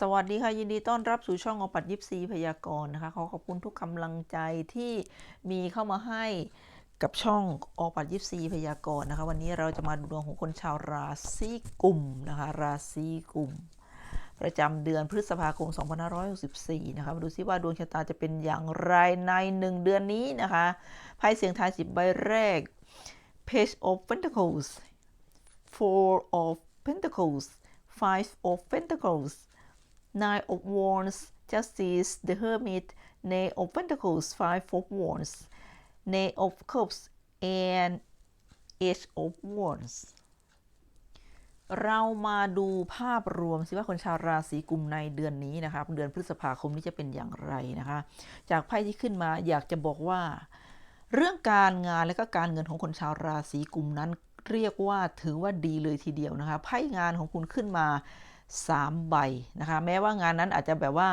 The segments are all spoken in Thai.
สวัสดีค่ะ ยินดีต้อนรับสู่ช่องอปัดยิปซีพยากรณ์นะคะขอขอบคุณทุกกำลังใจที่มีเข้ามาให้กับช่องอปัดยิปซีพยากรณ์นะคะ วันนี้เราจะมาดูดวงของคนชาวราศีกุมนะคะ ราศีกุม ประจำเดือนพฤษภาคม 2564 นะคะมาดูซิว่าดวงชะตาจะเป็นอย่างไรในหนึ่งเดือนนี้นะคะไพ่เสียงทายสิบใบแรก Page of Pentacles Four of Pentacles Five of Pentacles Nine of Wands Justice the Hermit Knave of Pentacles Five of Wands Knave of Cups and Eight of Wands เรามาดูภาพรวมสิว่าคนชาวราศีกุมในเดือนนี้นะครับเดือนพฤษภาคมนี้จะเป็นอย่างไรนะคะ จากไพ่ที่ขึ้นมาอยากจะบอกว่า เรื่องการงานและก็การเงินของคนชาวราศีกุมนั้น เรียกว่าถือว่าดีเลยทีเดียวนะคะไพ่งานของคุณขึ้นมา 3 ใบนะคะแม้ว่างานนั้นอาจจะแบบว่า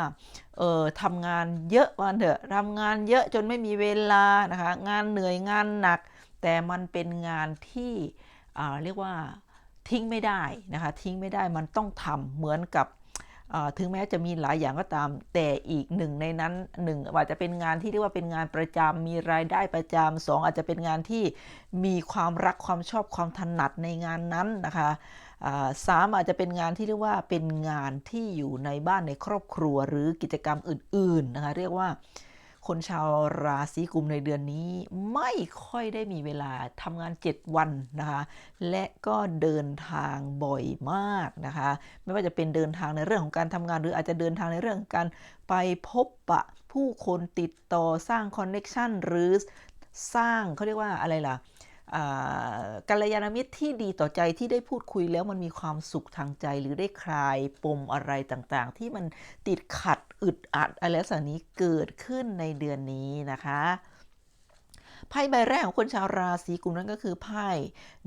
เออทำงานเยอะวันเถอะทำงานเยอะจนไม่มีเวลานะคะงานเหนื่อยงานหนัก แต่มันเป็นงานที่อ่าเรียกว่าทิ้งไม่ได้นะคะทิ้งไม่ได้มันต้องทำเหมือนกับอ่าถึงแม้จะมีหลายอย่างก็ตาม แต่อีกหนึ่งในนั้นหนึ่งอาจจะเป็นงานที่เรียกว่าเป็นงานประจำมีรายได้ประจำสองอาจจะเป็นงานที่มีความรักความชอบความถนัดในงานนั้นนะคะ สามอาจจะเป็นงานที่เรียกว่าเป็นงานที่อยู่ในบ้านในครอบครัวหรือกิจกรรมอื่น ๆ นะคะ เรียกว่าคนชาวราศีกุมในเดือนนี้ไม่ค่อยได้มีเวลาทำงาน 7 วันนะคะ และก็เดินทางบ่อยมากนะคะ ไม่ว่าจะเป็นเดินทางในเรื่องของการทำงาน หรืออาจจะเดินทางในเรื่องการไปพบปะผู้คนติดต่อสร้างคอนเน็ชันหรือสร้างเขาเรียกว่าอะไรล่ะ กัลยาณมิตรที่ดีต่อใจที่ได้พูดคุยแล้วมันมีความสุขทางใจ หรือได้คลายปมอะไรต่างๆ ที่มันติดขัดอึดอัดอะไรลักนี้เกิดขึ้นในเดือนนี้นะคะไพ่ใบแรกของคนชาวราศีกุมนั้นก็คือไพ่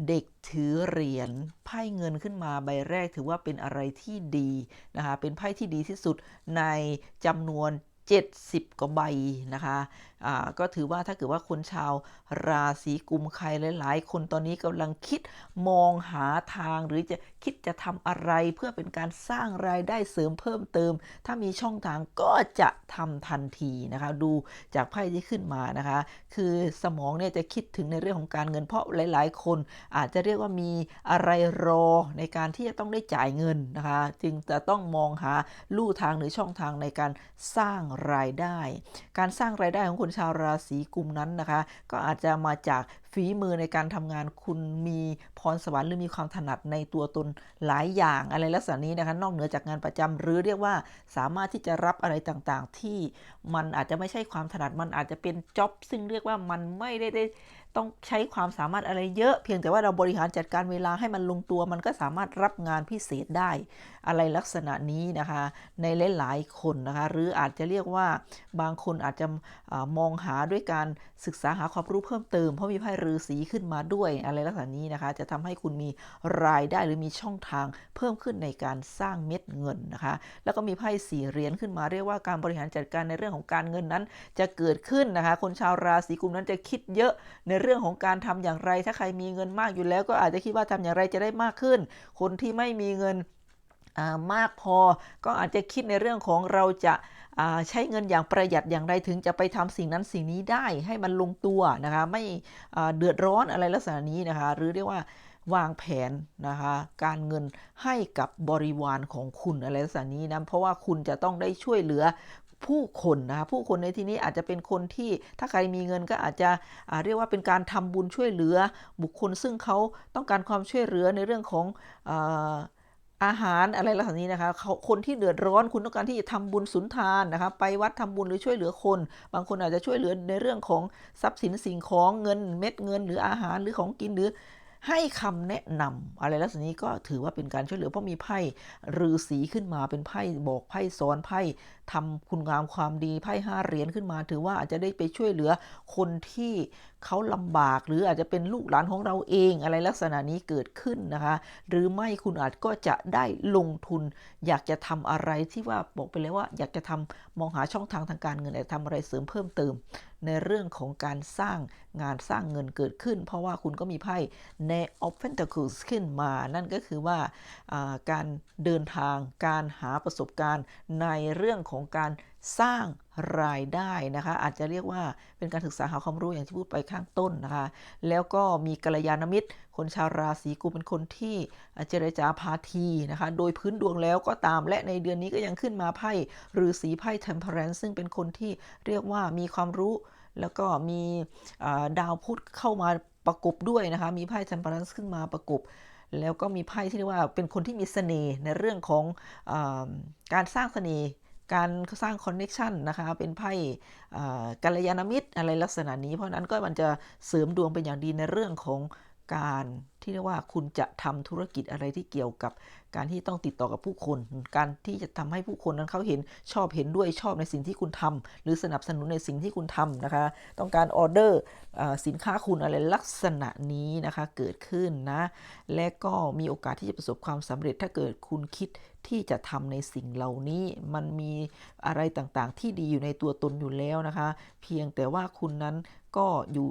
เด็กถือเหรียญไพ่เงินขึ้นมาใบแรกถือว่าเป็นอะไรที่ดีนะคะเป็นไพ่ที่ดีที่สุดในจำนวน 70 กว่าใบนะคะก็ถือว่าถ้าเกิดว่าคนชาวราศีกุมใครหลาย ๆ คนตอนนี้กำลังคิดมองหาทางหรือจะคิดจะทำอะไรเพื่อเป็นการสร้างรายได้เสริมเพิ่มเติม ถ้ามีช่องทางก็จะทำทันทีนะคะ ดูจากไพ่ที่ขึ้นมานะคะ คือสมองเนี่ยจะคิดถึงในเรื่องของการเงินเพราะหลาย ๆ คนอาจจะเรียกว่ามีอะไรรอในการที่จะต้องได้จ่ายเงินนะคะ จึงจะต้องมองหาลู่ทางหรือช่องทางในการสร้างรายได้ การสร้างรายได้ของคคนชาวราศีกุมนั้นนะคะ ก็อาจจะมาจาก ฝีมือในการทำงานคุณมีพรสวรรค์หรือมีความถนัดในตัวตนหลายอย่างอะไรลักษณะนี้นะคะ นอกเหนือจากงานประจำหรือเรียกว่าสามารถที่จะรับอะไรต่างๆ ที่มันอาจจะไม่ใช่ความถนัดมันอาจจะเป็นจ็อบซึ่งเรียกว่ามันไม่ได้ได้ต้องใช้ความสามารถอะไรเยอะ เพียงแต่ว่าเราบริหารจัดการเวลาให้มันลงตัว มันก็สามารถรับงานพิเศษได้ อะไรลักษณะนี้นะคะ ในหลายๆคนนะคะ หรืออาจจะเรียกว่าบางคนอาจจะอามองหาด้วยการศึกษาหาความรู้เพิ่มเติมเพราะมีไพ่ฤาษีขึ้นมาด้วยอะไรลักษณะนี้นะคะ จะทำให้คุณมีรายได้หรือมีช่องทางเพิ่มขึ้นในการสร้างเม็ดเงินนะคะ แล้วก็มีไพ่สี่เหรียญขึ้นมาเรียกว่าการบริหารจัดการในเรื่องของการเงินนั้น จะเกิดขึ้นนะคะ คนชาวราศีกุมนั้นจะคิดเยอะในเรื่องของการทำอย่างไร ถ้าใครมีเงินมากอยู่แล้ว ก็อาจจะคิดว่าทำอย่างไรจะได้มากขึ้น คนที่ไม่มีเงินมากพอก็อาจจะคิดในเรื่องของเราจะ ใช้เงินอย่างประหยัดอย่างไรถึงจะไปทำสิ่งนั้นสิ่งนี้ได้ให้มันลงตัวนะคะไม่เดือดร้อนอะไรลักษณะนี้นะคะหรือเรียกว่าวางแผนนะคะการเงินให้กับบริวารของคุณอะไรลักษณะนี้นะเพราะว่าคุณจะต้องได้ช่วยเหลือผู้คนนะคะผู้คนในที่นี้อาจจะเป็นคนที่ถ้าใครมีเงินก็อาจจะเรียกว่าเป็นการทำบุญช่วยเหลือบุคคลซึ่งเขาต้องการความช่วยเหลือในเรื่องของ อาหารอะไรลักษณะนี้นะคะ คนที่เดือดร้อนคุณต้องการที่จะทำบุญสุนทานนะคะ ไปวัดทำบุญหรือช่วยเหลือคน บางคนอาจจะช่วยเหลือในเรื่องของทรัพย์สินสิ่งของเงินเม็ดเงิน หรืออาหารหรือของกินหรือให้คำแนะนำอะไรลักษณะนี้ก็ถือว่าเป็นการช่วยเหลือเพราะมีไพ่ฤาษีขึ้นมาเป็นไพ่บอกไพ่ซ้อนไพ่ ทำคุณงามความดีไพ่ห้าเหรียญขึ้นมา ถือว่าอาจจะได้ไปช่วยเหลือคนที่เขาลำบาก หรืออาจจะเป็นลูกหลานของเราเองอะไรลักษณะนี้เกิดขึ้นนะคะ หรือไม่คุณอาจก็จะได้ลงทุน อยากจะทำอะไรที่ว่าบอกไปเลยว่า อยากจะทำมองหาช่องทางทางการเงินอยากทำอะไรเสริมเพิ่มเติม ในเรื่องของการสร้างงานสร้างเงินเกิดขึ้น เพราะว่าคุณก็มีไพ่ n a of Pentacles ขึ้นมา นั่นก็คือว่าอ่าการเดินทางการหาประสบการณ์ในเรื่องของของการสร้างรายได้นะคะ อาจจะเรียกว่าเป็นการศึกษาหาความรู้อย่างที่พูดไปข้างต้นนะคะ แล้วก็มีกัลยาณมิตร คนชาวราศีกุมเป็นคนที่เจรจาพาทีนะคะ โดยพื้นดวงแล้วก็ตามและในเดือนนี้ก็ยังขึ้นมาไพ่ฤาษีไพ่ Temperance ซึ่งเป็นคนที่เรียกว่ามีความรู้ แล้วก็มีดาวพุธเข้ามาประกบด้วยนะคะ มีไพ่ Temperance ขึ้นมาประกบแล้วก็มีไพ่ที่เรียกว่าเป็นคนที่มีเสน่ห์ในเรื่องของอการสร้างเสน่ห์ การสร้างคอนเน็ชันนะคะ เป็นไพ่กัลยาณมิตรอะไรลักษณะนี้ เพราะนั้นก็มันจะเสริมดวงเป็นอย่างดีในเรื่องของการ ที่เรียกว่าคุณจะทำธุรกิจอะไรที่เกี่ยวกับ การที่ต้องติดต่อกับผู้คน การที่จะทำให้ผู้คนนั้นเขาเห็นชอบเห็นด้วยชอบในสิ่งที่คุณทำหรือสนับสนุนในสิ่งที่คุณทำนะคะ ต้องการออเดอร์สินค้าคุณอะไรลักษณะนี้นะคะเกิดขึ้นนะ และก็มีโอกาสที่จะประสบความสำเร็จถ้าเกิดคุณคิดที่จะทำในสิ่งเหล่านี้มันมีอะไรต่างๆ ที่ดีอยู่ในตัวตนอยู่แล้วนะคะ เพียงแต่ว่าคุณนั้นก็อยู่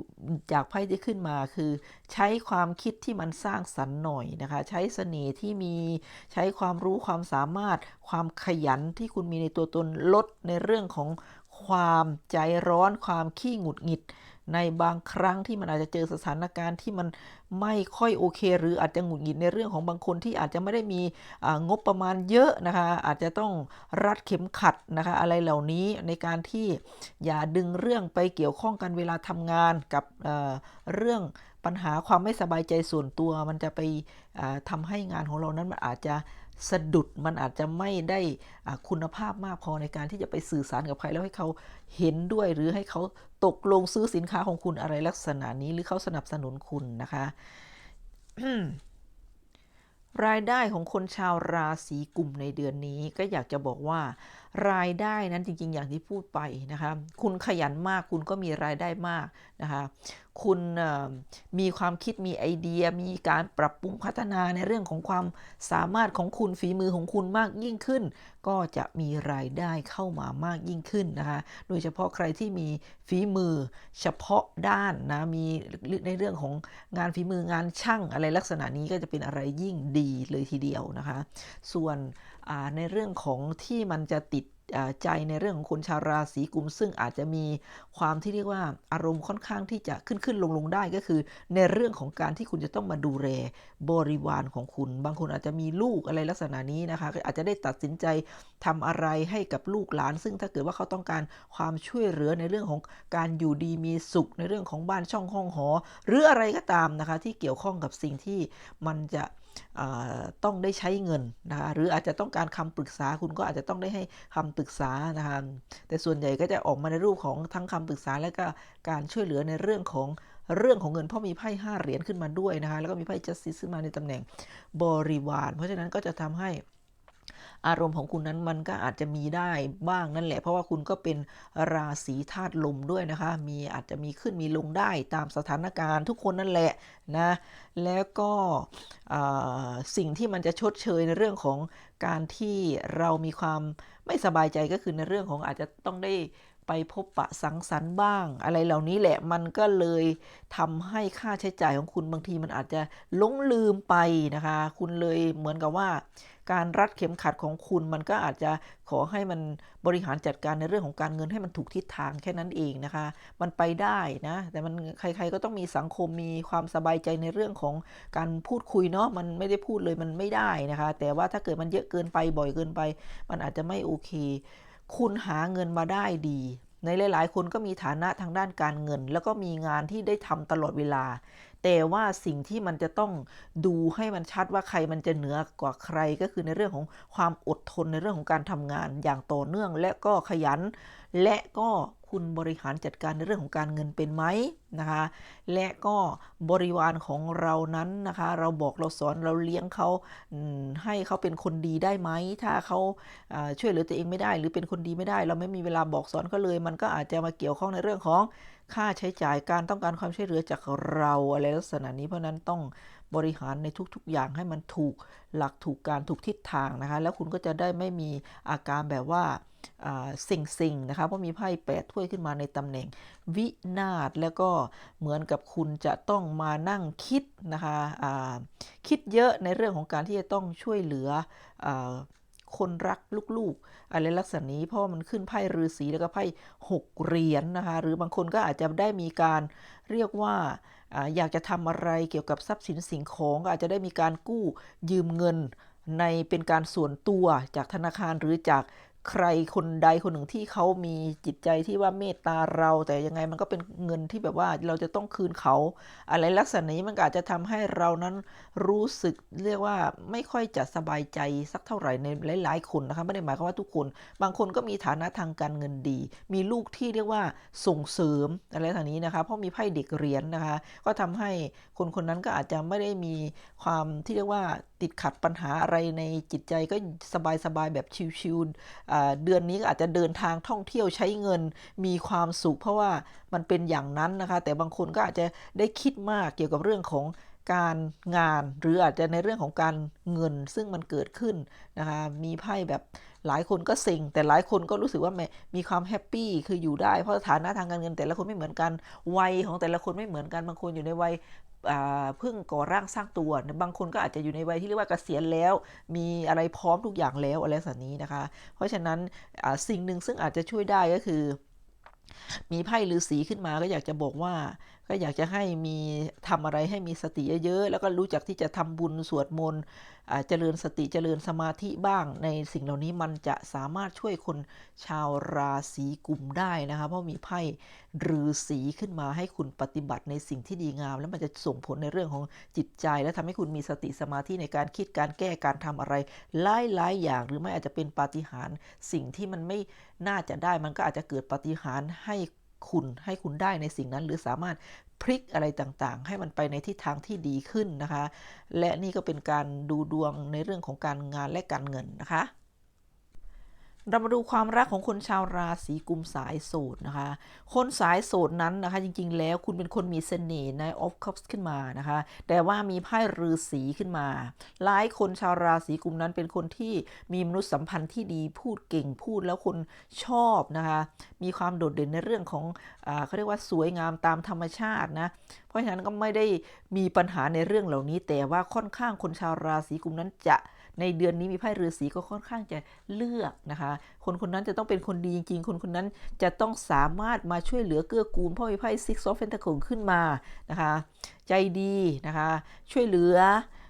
จากไพ่ที่ขึ้นมาคือ ใช้ความคิดที่มันสร้างสรรค์หน่อยนะคะ ใช้เสน่ห์ที่มีใช้ความรู้ความสามารถ ความขยันที่คุณมีในตัวตนลดในเรื่องของความใจร้อนความขี้หงุดหงิด ในบางครั้งที่มันอาจจะเจอสถานการณ์ที่มันไม่ค่อยโอเค หรืออาจจะหงุดหงิดในเรื่องของบางคนที่อาจจะไม่ได้มีงบประมาณเยอะนะคะ อาจจะต้องรัดเข็มขัดนะคะ อะไรเหล่านี้ในการที่อย่าดึงเรื่องไปเกี่ยวข้องกันเวลาทำงานกับเรื่อง ปัญหาความไม่สบายใจส่วนตัว มันจะไปอ่าทำให้งานของเรานั้นมันอาจจะสะดุดมันอาจจะไม่ได้คุณภาพมากพอในการที่จะไปสื่อสารกับใครแล้วให้เขาเห็นด้วยหรือให้เขาตกลงซื้อสินค้าของคุณอะไรลักษณะนี้หรือเขาสนับสนุนคุณนะคะรายได้ของคนชาวราศีกลุ่มในเดือนนี้ก็อยากจะบอกว่า รายได้นั้นจริง ๆ อย่างที่พูดไปนะคะคุณขยันมากคุณก็มีรายได้มากนะคะคุณมีความคิดมีไอเดีย มีการปรับปรุงพัฒนาในเรื่องของความสามารถของคุณฝีมือของคุณมากยิ่งขึ้น ก็จะมีรายได้เข้ามามากยิ่งขึ้นนะคะโดยเฉพาะใครที่มีฝีมือเฉพาะด้านนะมีในเรื่องของงานฝีมืองานช่างอะไรลักษณะนี้ก็จะเป็นอะไรยิ่งดีเลยทีเดียวนะคะ ส่วน ในเรื่องของที่มันจะติดใจในเรื่องของคนชาวราศีกุม ซึ่งอาจจะมีความที่เรียกว่าอารมณ์ค่อนข้างที่จะขึ้นขึ้นลงลงได้ก็คือ ในเรื่องของการที่คุณจะต้องมาดูแลบริวารของคุณ บางคนอาจจะมีลูกอะไรลักษณะนี้นะคะ อาจจะได้ตัดสินใจทำอะไรให้กับลูกหลาน ซึ่งถ้าเกิดว่าเขาต้องการความช่วยเหลือในเรื่องของการอยู่ดีมีสุข ในเรื่องของบ้านช่องห้องหอ หรืออะไรก็ตามนะคะ ที่เกี่ยวข้องกับสิ่งที่มันจะ ต้องได้ใช้เงินนะคะหรืออาจจะต้องการคำปรึกษาคุณก็อาจจะต้องได้ให้คำปรึกษานะคะแต่ส่วนใหญ่ก็จะออกมาในรูปของทั้งคำปรึกษาและก็การช่วยเหลือในเรื่องของเรื่องของเงินเพราะมีไพ่ห้าเหรียญขึ้นมาด้วยนะคะแล้วก็มีไพ่จัสติสขึ้นมาในตำแหน่งบริวาร เพราะฉะนั้นก็จะทำให้ อารมณ์ของคุณนั้นมันก็อาจจะมีได้บ้างนั่นแหละ เพราะว่าคุณก็เป็นราศีธาตุลมด้วยนะคะ มีอาจจะมีขึ้นมีลงได้ตามสถานการณ์ทุกคนนั่นแหละนะ แล้วก็สิ่งที่มันจะชดเชยในเรื่องของการที่เรามีความไม่สบายใจก็คือในเรื่องของอาจจะต้องได้ไปพบปะสังสรรค์บ้าง อะไรเหล่านี้แหละมันก็เลยทำให้ค่าใช้จ่ายของคุณบางทีมันอาจจะลงลืมไปนะคะ คุณเลยเหมือนกับว่า การรัดเข็มขัดของคุณมันก็อาจจะขอให้มันบริหารจัดการในเรื่องของการเงินให้มันถูกทิศทางแค่นั้นเองนะคะ มันไปได้นะ แต่มันใครๆก็ต้องมีสังคมมีความสบายใจในเรื่องของการพูดคุยเนาะมันไม่ได้พูดเลยมันไม่ได้นะคะ แต่ว่าถ้าเกิดมันเยอะเกินไปบ่อยเกินไป มันอาจจะไม่โอเค คุณหาเงินมาได้ดีในหลาย ๆ คนก็มีฐานะทางด้านการเงิน แล้วก็มีงานที่ได้ทำตลอดเวลา แต่ว่าสิ่งที่มันจะต้องดูให้มันชัดว่าใครมันจะเหนือกว่าใครก็คือในเรื่องของความอดทนในเรื่องของการทำงานอย่างต่อเนื่อง และก็ขยันและก็ คุณบริหารจัดการในเรื่องของการเงินเป็นไหมนะคะ และก็บริวารของเรานั้นนะคะ เราบอกเราสอนเราเลี้ยงเขาให้เขาเป็นคนดีได้ไหม ถ้าเขาช่วยเหลือตัวเองไม่ได้ หรือเป็นคนดีไม่ได้ เราไม่มีเวลาบอกสอนเขาเลย มันก็อาจจะมาเกี่ยวข้องในเรื่องของค่าใช้จ่ายการต้องการความช่วยเหลือจากเราอะไรลักษณะนี้เพราะนั้นต้อง บริหารในทุกๆอย่างให้มันถูกหลักถูกการถูกทิศทางนะคะ แล้วคุณก็จะได้ไม่มีอาการแบบว่าสิ่งสิ่งๆนะคะเพราะมีไพ่แปดถ้วยขึ้นมาในตำแหน่ง วินาศแล้วก็เหมือนกับคุณจะต้องมานั่งคิดนะคะคิดเยอะในเรื่องของการที่จะต้องช่วยเหลืออคนรักลูกๆ อะไรลักษณะนี้เพราะมันขึ้นไพ่ฤาษีแล้วก็ไพ่หกเหรียญนนะคะ หรือบางคนก็อาจจะได้มีการเรียกว่า อยากจะทำอะไรเกี่ยวกับทรัพย์สินสิ่งของอาจจะได้มีการกู้ยืมเงินในเป็นการส่วนตัวจากธนาคารหรือจาก ใครคนใดคนหนึ่งที่เขามีจิตใจที่ว่าเมตตาเรา แต่ยังไงมันก็เป็นเงินที่แบบว่าเราจะต้องคืนเขา อะไรลักษณะนี้มันอาจจะทำให้เรานั้นรู้สึกเรียกว่าไม่ค่อยจะสบายใจสักเท่าไหร่ในหลาย ๆ คนนะคะไม่ได้หมายความว่าทุกคน บางคนก็มีฐานะทางการเงินดี มีลูกที่เรียกว่าส่งเสริมอะไรทางนี้นะคะเพราะมีไพ่เด็กเรียญนะคะ ก็ทำให้คนคนนั้นก็อาจจะไม่ได้มีความที่เรียกว่าติดขัดปัญหาอะไรในจิตใจก็สบายๆแบบชิวๆเดือนนี้ก็อาจจะเดินทางท่องเที่ยวใช้เงินมีความสุขเพราะว่ามันเป็นอย่างนั้นนะคะ แต่บางคนก็อาจจะได้คิดมากเกี่ยวกับเรื่องของการงานหรืออาจจะในเรื่องของการเงินซึ่งมันเกิดขึ้นนะคะมีไพ่แบบหลายคนก็เซ็งแต่หลายคนก็รู้สึกว่าแหมมีความแฮปปี้คืออยู่ได้เพราะฐานะทางการเงินแต่ละคนไม่เหมือนกันวัยของแต่ละคนไม่เหมือนกันบางคนอยู่ในวัย เพิ่งก่อร่างสร้างตัว บางคนก็อาจจะอยู่ในวัยที่เรียกว่าเกษียณแล้ว มีอะไรพร้อมทุกอย่างแล้วอะไรสันนี้นะคะ เพราะฉะนั้นสิ่งหนึ่งซึ่งอาจจะช่วยได้ก็คือ มีไพ่ฤาษีขึ้นมาก็อยากจะบอกว่า ก็อยากจะให้มีทำอะไรให้มีสติเยอะๆ แล้วก็รู้จักที่จะทำบุญสวดมนต์เจริญสติเจริญสมาธิบ้างในสิ่งเหล่านี้มันจะสามารถช่วยคนชาวราศีกุมได้นะคะเพราะมีไพ่ฤาษีขึ้นมาให้คุณปฏิบัติในสิ่งที่ดีงาม แล้วมันจะส่งผลในเรื่องของจิตใจ และทำให้คุณมีสติสมาธิในการคิดการแก้การทำอะไรหลายๆอย่าง หรือไม่อาจจะเป็นปาฏิหาริย์สิ่งที่มันไม่น่าจะได้มันก็อาจจะเกิดปาฏิหาริย์ให้ คุณให้คุณได้ในสิ่งนั้น หรือสามารถพลิกอะไรต่างๆ ให้มันไปในทิศทางที่ดีขึ้นนะคะ และนี่ก็เป็นการดูดวงในเรื่องของการงานและการเงินนะคะ เรามาดูความรักของคนชาวราศีกุมสายโสดนะคะ คนสายโสดนั้นนะคะ จริงๆ แล้วคุณเป็นคนมีเสน่ห์ในออฟคัพขึ้นมานะคะ แต่ว่ามีไพ่ฤาษีขึ้นมา หลายคนชาวราศีกุมนั้นเป็นคนที่มีมนุษยสัมพันธ์ที่ดีพูดเก่งพูดแล้วคนชอบนะคะ มีความโดดเด่นในเรื่องของอเขาเรียกว่าสวยงามตามธรรมชาตินะ เพราะฉะนั้นก็ไม่ได้มีปัญหาในเรื่องเหล่านี้ แต่ว่าค่อนข้างคนชาวราศีกุมนั้นจะ ในเดือนนี้มีไพ่ฤาษีก็ค่อนข้างจะเลือกนะคะ คนคนนั้นจะต้องเป็นคนดีจริง ๆ คนคนนั้นจะต้องสามารถมาช่วยเหลือเกื้อกูลเพราะมีไพ่ Six of Pentacles ขึ้นมานะคะ ใจดีนะคะ ช่วยเหลือ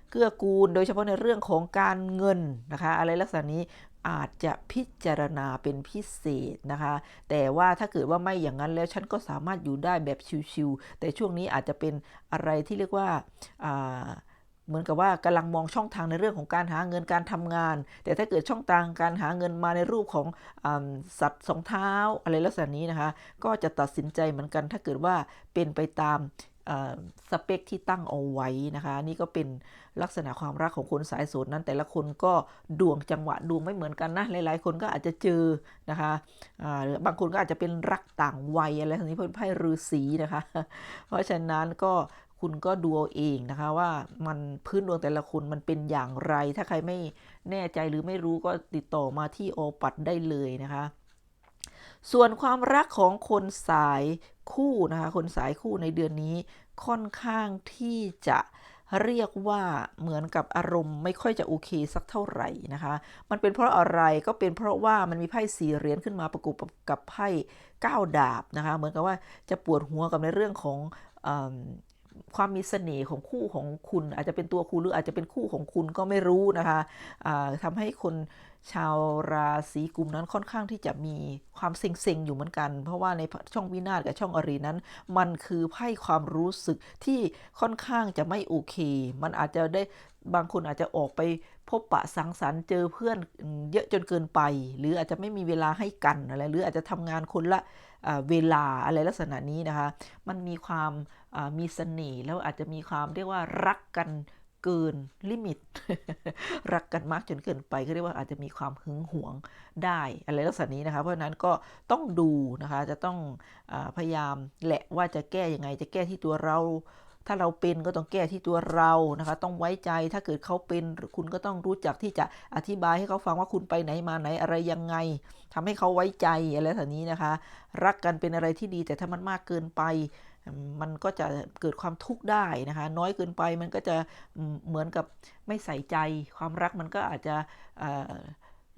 เกื้อกูล โดยเฉพาะในเรื่องของการเงินนะคะ อะไรลักษณะนี้อาจจะพิจารณาเป็นพิเศษนะคะ แต่ว่าถ้าเกิดว่าไม่อย่างนั้นแล้วฉันก็สามารถอยู่ได้แบบชิวๆแต่ช่วงนี้อาจจะเป็นอะไรที่เรียกว่าอ่า เหมือนกับว่ากำลังมองช่องทางในเรื่องของการหาเงินการทำงาน แต่ถ้าเกิดช่องทางการหาเงินมาในรูปของอสัตว์สองเท้าอะไรลักษณะนี้นะคะ ก็จะตัดสินใจเหมือนกัน ถ้าเกิดว่าเป็นไปตามสเปคที่ตั้งเอาไว้นะคะ นี่ก็เป็นลักษณะความรักของคนสายโสดนั้น แต่ละคนก็ดวงจังหวะดวงไม่เหมือนกันนะหลาย ๆ คนก็อาจจะเจอนะคะหรือบางคนก็อาจจะเป็นรักต่างวัยอะไรทั้งนี้เพื่อนไพ่ฤาษีนะคะ เพราะฉะนั้นก็ คุณก็ดูเอาเองนะคะว่ามันพื้นดวงแต่ละคนมันเป็นอย่างไร ถ้าใครไม่แน่ใจหรือไม่รู้ก็ติดต่อมาที่โอปัดได้เลยนะคะ ส่วนความรักของคนสายคู่นะคะคนสายคู่ในเดือนนี้ค่อนข้างที่จะเรียกว่าเหมือนกับอารมณ์ไม่ค่อยจะโอเคสักเท่าไหร่นะคะ มันเป็นเพราะอะไรก็เป็นเพราะว่ามันมีไพ่สี่เหรียญขึ้นมาประกบกับไพ่เก้าดาบนะคะ เหมือนกับว่าจะปวดหัวกับในเรื่องของ ความมีเสน่ห์ของคู่ของคุณ อาจจะเป็นตัวคุณหรืออาจจะเป็นคู่ของคุณก็ไม่รู้นะคะอ่าทำให้คนชาวราศีกุมนั้นค่อนข้างที่จะมีความเซ็งๆอยู่เหมือนกัน เพราะว่าในช่องวินาศกับช่องอรีนั้น มันคือไพ่ความรู้สึกที่ค่อนข้างจะไม่โอเค มันอาจจะได้บางคนอาจจะออกไปพบปะสังสรรค์เจอเพื่อนเยอะจนเกินไป หรืออาจจะไม่มีเวลาให้กันอะไรหรืออาจจะทำงานคนละเวลาอะไรลักษณะนี้นะคะ มันมีความ มีเสน่ห์แล้วอาจจะมีความเรียกว่ารักกันเกินลิมิต รักกันมากจนเกินไปก็เรียกว่าอาจจะมีความหึงหวงได้อะไรลักษณะนี้นะคะ เพราะนั้นก็ต้องดูนะคะจะต้องอพยายามแหละว่าจะแก้ยังไง จะแก้ที่ตัวเรา ถ้าเราเป็นก็ต้องแก้ที่ตัวเรานะคะ ต้องไว้ใจถ้าเกิดเขาเป็นคุณก็ต้องรู้จักที่จะอธิบายให้เขาฟังว่าคุณไปไหนมาไหนอะไรยังไงทำให้เขาไว้ใจอะไรแบบนี้นะคะ รักกันเป็นอะไรที่ดีแต่ถ้ามันมากเกินไป มันก็จะเกิดความทุกข์ได้นะคะ น้อยเกินไปมันก็จะเหมือนกับไม่ใส่ใจ ความรักมันก็อาจจะ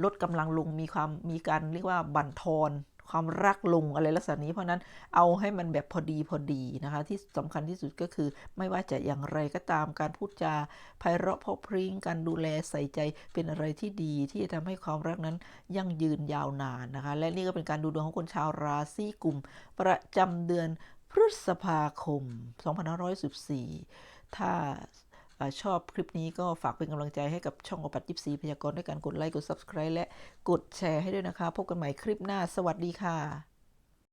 ลดกำลังลงมีความมีการเรียกว่าบั่นทอนความรักลงอะไรลักษณะนี้ เพราะนั้นเอาให้มันแบบพอดีพอดีนะคะ ที่สำคัญที่สุดก็คือไม่ว่าจะอย่างไรก็ตามการพูดจาไพเราะเพราะพริ้งการดูแลใส่ใจเป็นอะไรที่ดีที่จะทำให้ความรักนั้นยั่งยืนยาวนานนะคะ และนี่ก็เป็นการดูดวงของคนชาวราศีกุม ประจำเดือน พฤษภาคม 2514 ถ้าชอบคลิปนี้ก็ฝากเป็นกำลังใจให้กับช่องอปัตยิปซีพยากรณ์ด้วยการกดไลค์ กด Subscribe และกดแชร์ให้ด้วยนะคะ พบกันใหม่คลิปหน้า สวัสดีค่ะ